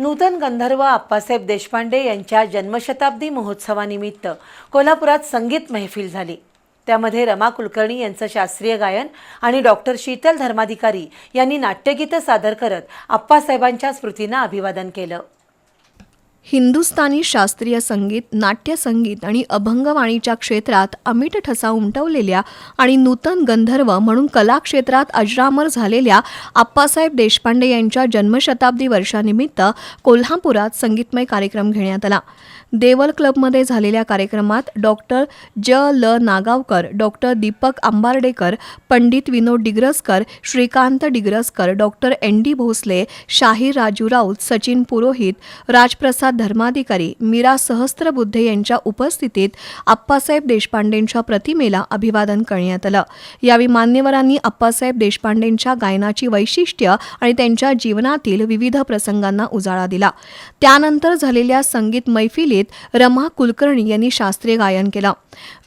नूतन गंधर्व आप्पासाहेब देशपांडे यांच्या जन्मशताब्दी महोत्सवानिमित्त कोल्हापुरात संगीत महफिल झाली. त्यामध्ये रमा कुलकर्णी यांचं शास्त्रीय गायन आणि डॉक्टर शीतल धर्माधिकारी यांनी नाट्यगीतं सादर करत आप्पासाहेबांच्या स्मृतींना अभिवादन केलं. हिंदुस्थानी शास्त्रीय संगीत नाट्यसंगीत आणि अभंगवाणीच्या क्षेत्रात अमिट ठसा उमटवलेल्या आणि नूतन गंधर्व म्हणून कला क्षेत्रात अजरामर झालेल्या आप्पासाहेब देशपांडे यांच्या जन्मशताब्दी वर्षानिमित्त कोल्हापुरात संगीतमय कार्यक्रम घेण्यात आला. देवल क्लबमध्ये झालेल्या कार्यक्रमात डॉक्टर ज. ल. Nagavkar doctor Deepak Ambardekar Pandit Vinod Digraskar Shrikant Digraskar doctor N. D. Bhosale शाहीर राजू राऊत सचिन पुरोहित राजप्रसाद धर्माधिकारी मीरा सहस्त्रबुद्धे यांच्या उपस्थितीत आप्पासाहेब देशपांडेंच्या प्रतिमेला अभिवादन करण्यात आलं. यावेळी मान्यवरांनी आप्पासाहेब देशपांडेंच्या गायनाची वैशिष्ट्य आणि त्यांच्या जीवनातील विविध प्रसंगांना उजाळा दिला. त्यानंतर झालेल्या संगीत मैफिलीत रमा कुलकर्णी यांनी शास्त्रीय गायन केलं.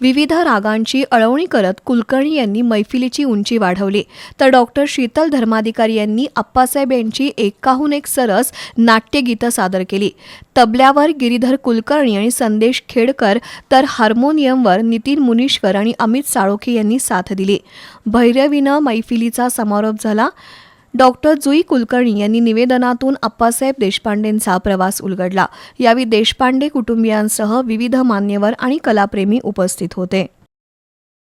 विविध रागांची अळवणी करत कुलकर्णी यांनी मैफिलीची उंची वाढवली. तर डॉक्टर शीतल धर्माधिकारी यांनी आप्पासाहेब यांची एकाहून एक सरस नाट्यगीतं सादर केली. तबल्यावर गिरीधर कुलकर्णी आणि संदेश खेडकर तर हार्मोनियमवर नितीन मुनीश्वर आणि अमित साळोखे यांनी साथ दिली. भैरवीनं मैफिलीचा समारोप झाला. डॉक्टर जुई कुलकर्णी यांनी निवेदनातून अप्पासाहेब देशपांडेंचा प्रवास उलगडला. यावेळी देशपांडे कुटुंबियांसह विविध मान्यवर आणि कलाप्रेमी उपस्थित होते.